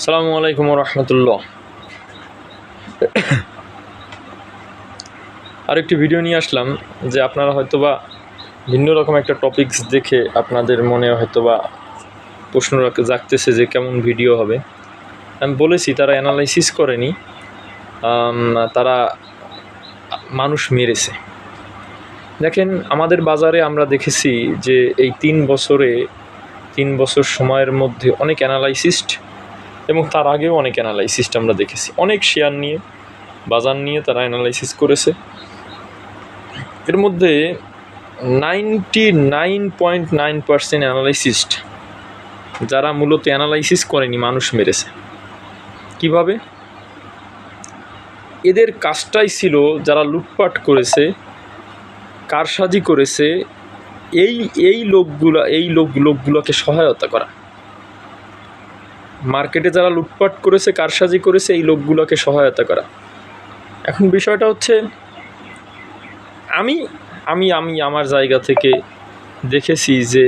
আসসালামু আলাইকুম রহমতুল্লাহ। আরেকটি ভিডিও নিয়ে আসলাম যে আপনারা হয়তোবা ভিন্ন রকম একটা টপিকস দেখে আপনাদের মনে হয়তোবা প্রশ্ন জাগতেছে যে কেমন ভিডিও হবে। আমি বলেছি, তারা অ্যানালাইসিস করেনি। তারা মানুষ মেরেছে। দেখেন, আমাদের বাজারে আমরা দেখেছি যে এই তিন বছরে, তিন বছর সময়ের মধ্যে অনেক অ্যানালাইসিস্ট এবং তার আগেও অনেক অ্যানালাইসিস্ট আমরা দেখেছি। অনেক শেয়ার নিয়ে, বাজার নিয়ে তারা অ্যানালাইসিস করেছে। এর মধ্যে ninety nine point nine percent analyst যারা মূলত অ্যানালাইসিস করেনি, মানুষ মেরেছে। কীভাবে? এদের কাজটাই ছিল যারা লুটপাট করেছে, কারসাজি করেছে, এই এই লোকগুলা, এই লোক, লোকগুলোকে সহায়তা করা। মার্কেটে যারা লুটপাট করেছে, কারসাজি করেছে, এই লোকগুলোকে সহায়তা করা। এখন বিষয়টা হচ্ছে, আমি আমি আমি আমার জায়গা থেকে দেখেছি যে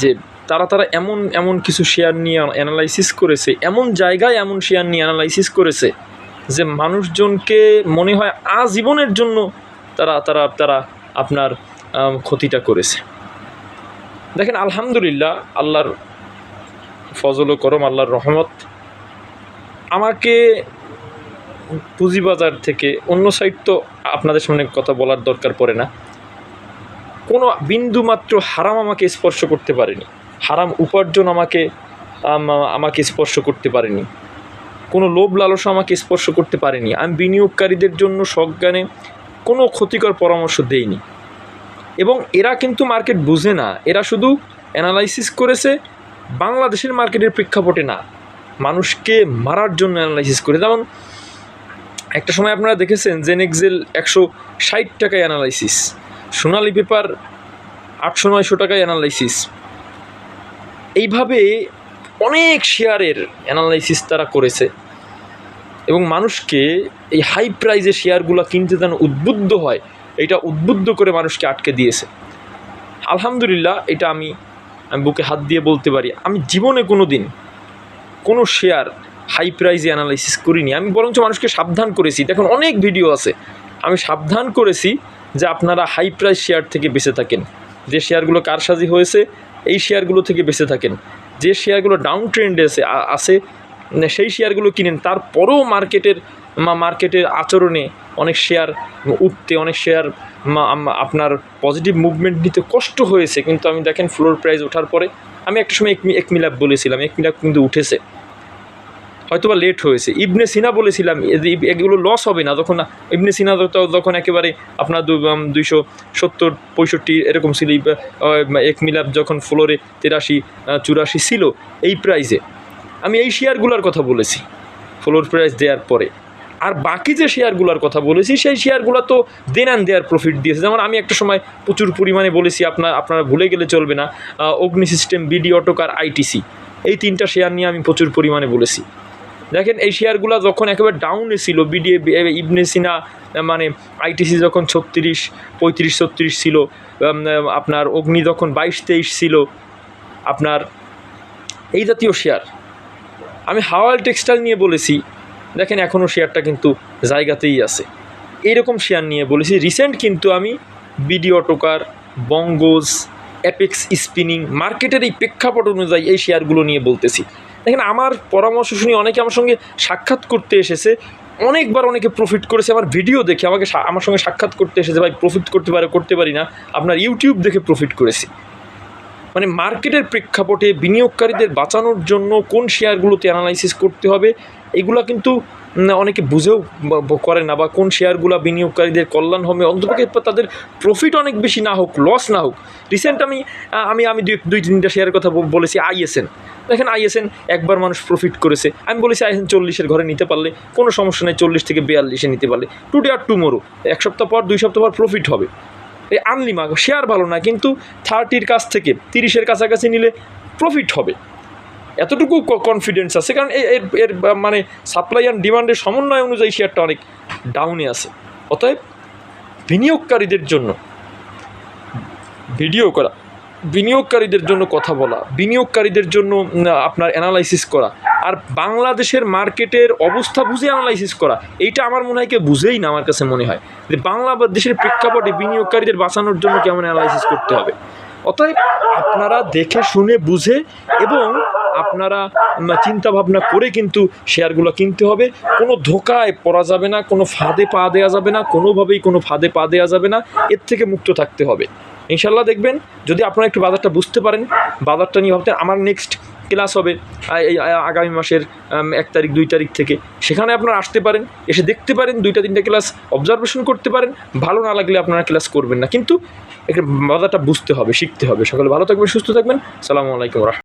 যে তারা তারা এমন এমন কিছু শেয়ার নিয়ে অ্যানালাইসিস করেছে, এমন জায়গায় এমন শেয়ার নিয়ে অ্যানালাইসিস করেছে যে মানুষজনকে মনে হয় আজীবনের জন্য তারা তারা তারা আপনার ক্ষতিটা করেছে। দেখেন, আলহামদুলিল্লাহ, আল্লাহর ফজল করম, আল্লাহর রহমত। আমাকে পুঁজিবাজার থেকে অন্য সাইড তো আপনাদের সামনে কথা বলার দরকার পড়ে না। কোনো বিন্দুমাত্র হারাম আমাকে স্পর্শ করতে পারেনি। হারাম উপার্জন আমাকে আমাকে স্পর্শ করতে পারেনি। কোনো লোভ লালসা আমাকে স্পর্শ করতে পারেনি। আমি বিনিয়োগকারীদের জন্য সজ্ঞানে কোনো ক্ষতিকর পরামর্শ দেইনি। এবং এরা কিন্তু মার্কেট বুঝে না। এরা শুধু অ্যানালাইসিস করেছে বাংলাদেশের মার্কেটের প্রেক্ষাপটে না। মানুষকে মারার জন্য অ্যানালাইসিস করে। যেমন, একটা সময় আপনারা দেখেছেন জেনেক্সেল একশো ষাট টাকায় অ্যানালাইসিস সোনালি পেপার আটশো নয়শো টাকায় অ্যানালাইসিস এইভাবে অনেক শেয়ারের অ্যানালাইসিস তারা করেছে। এবং মানুষকে এই হাই প্রাইজে শেয়ারগুলো কিনতে যেন উদ্বুদ্ধ হয়, এটা উদ্বুদ্ধ করে মানুষকে আটকে দিয়েছে। আলহামদুলিল্লাহ, এটা আমি আমি বুকে হাত দিয়ে বলতে পারি, আমি জীবনে কোনো দিন কোনো শেয়ার হাই প্রাইজে অ্যানালাইসিস করিনি। আমি বরঞ্চ মানুষকে সাবধান করেছি। দেখুন, অনেক ভিডিও আছে। আমি সাবধান করেছি যে আপনারা হাই প্রাইস শেয়ার থেকে বেঁচে থাকেন। যে শেয়ারগুলো কারসাজি হয়েছে, এই শেয়ারগুলো থেকে বেঁচে থাকেন। যে শেয়ারগুলো ডাউন ট্রেন্ডে আছে আছে, সেই শেয়ারগুলো কিনেন। তারপরেও মার্কেটের মার্কেটের আচরণে অনেক শেয়ার উঠতে, অনেক শেয়ার আপনার পজিটিভ মুভমেন্ট নিতে কষ্ট হয়েছে। কিন্তু আমি দেখেন ফ্লোর প্রাইস ওঠার পরে আমি একটা সময় এক মিলাপ বলেছিলাম এক মিলাপ কিন্তু উঠেছে। হয়তো বা লেট হয়েছে। ইবনে সিনা বলেছিলাম এগুলো লস হবে না। তখন ইবনে সিনা তখন একেবারে আপনার দুইশো সত্তর, পঁয়ষট্টি এরকম ছিল এক মিলাপ যখন ফ্লোরে তেরাশি চুরাশি ছিল, এই প্রাইসে আমি এই শেয়ারগুলোর কথা বলেছি ফ্লোর প্রাইস দেওয়ার পরে। আর বাকি যে শেয়ারগুলোর কথা বলেছি, সেই শেয়ারগুলো তো দেন অ্যান্ড দেয়ার প্রফিট দিয়েছে। যেমন আমি একটা সময় প্রচুর পরিমাণে বলেছি, আপনার, আপনারা ভুলে গেলে চলবে না অগ্নি সিস্টেম বিডি অটোকার আইটিসি এই তিনটা শেয়ার নিয়ে আমি প্রচুর পরিমাণে বলেছি। দেখেন, এই শেয়ারগুলো যখন একেবারে ডাউনে ছিল বিডিএ ইবনে সিনা মানে আইটিসি যখন ছত্রিশ, পঁয়ত্রিশ, ছত্রিশ ছিল আপনার অগ্নি যখন বাইশ, তেইশ ছিল, আপনার এই জাতীয় শেয়ার। আমি হাওয়াল টেক্সটাইল নিয়ে বলেছি দেখেন এখনও শেয়ারটা কিন্তু জায়গাতেই আছে। এইরকম শেয়ার নিয়ে বলেছি রিসেন্ট কিন্তু আমি বিডি অটোকার বঙ্গোজ অ্যাপেক্স স্পিনিং মার্কেটের এই প্রেক্ষাপট অনুযায়ী এই শেয়ারগুলো নিয়ে বলতেছি। দেখেন আমার পরামর্শ শুনে অনেকে আমার সঙ্গে সাক্ষাৎ করতে এসেছে, অনেকবার অনেকে প্রফিট করেছে আমার ভিডিও দেখে আমাকে আমার সঙ্গে সাক্ষাৎ করতে এসেছে, ভাই প্রফিট করতে পারে, করতে পারি না, আপনার ইউটিউব দেখে প্রফিট করেছি। মানে মার্কেটের প্রেক্ষাপটে বিনিয়োগকারীদের বাঁচানোর জন্য কোন শেয়ারগুলোতে অ্যানালাইসিস করতে হবে, এগুলো কিন্তু অনেকে বুঝেও করে না, বা কোন শেয়ারগুলো বিনিয়োগকারীদের কল্যাণ হবে, অন্ততপক্ষে তাদের প্রফিট অনেক বেশি না হোক লস না হোক। রিসেন্ট আমি আমি আমি দুই দুই তিনটা শেয়ারের কথা বলেছি আইএসএন দেখেন আইএসএন একবার মানুষ প্রফিট করেছে। আমি বলেছি আইএসএন চল্লিশের ঘরে নিতে পারলে কোনো সমস্যা নেই, চল্লিশ থেকে বিয়াল্লিশে নিতে পারলে। টুডে আর টুমোরো এক সপ্তাহ পর, দুই সপ্তাহ পর প্রফিট হবে। এই আনলিমা শেয়ার ভালো না, কিন্তু থার্টির কাছ থেকে তিরিশের কাছাকাছি নিলে প্রফিট হবে। এতটুকু কনফিডেন্স আছে, কারণ এর এর মানে সাপ্লাই অ্যান্ড ডিমান্ডের সমন্বয় অনুযায়ী শেয়ারটা অনেক ডাউনে আছে। অতএব বিনিয়োগকারীদের জন্য ভিডিও করা, বিনিয়োগকারীদের জন্য কথা বলা, বিনিয়োগকারীদের জন্য আপনার অ্যানালাইসিস করা আর বাংলাদেশের মার্কেটের অবস্থা বুঝে অ্যানালাইসিস করা, এইটা আমার মনে হয় কেউ বুঝেই না, আমার কাছে মনে হয়। যে বাংলাদেশের প্রেক্ষাপটে বিনিয়োগকারীদের বাঁচানোর জন্য কেমন অ্যানালাইসিস করতে হবে। অতএব আপনারা দেখে, শুনে, বুঝে এবং আপনারা চিন্তা ভাবনা করে কিন্তু শেয়ারগুলো কিনতে হবে। কোনো ধোকায় পড়া যাবে না, কোনো ফাঁদে পা দেওয়া যাবে না, কোনোভাবেই কোনো ফাঁদে পা দেওয়া যাবে না। এর থেকে মুক্ত থাকতে হবে। ইনশাল্লাহ দেখবেন, যদি আপনারা একটু বাজারটা বুঝতে পারেন, বাজারটা নিয়ে ভাবতেন, আমার নেক্সট ক্লাস হবে আগামী মাসের এক তারিখ, দুই তারিখ থেকে। সেখানে আপনারা আসতে পারেন, এসে দেখতে পারেন, দুইটা, তিনটা ক্লাস অবজারভেশন করতে পারেন। ভালো না লাগলে আপনারা ক্লাস করবেন না। কিন্তু একটা মজাটা বুঝতে হবে, শিখতে হবে। সকলে ভালো থাকবেন, সুস্থ থাকবেন। সালামু আলাইকুম রহমতুল্লাহ।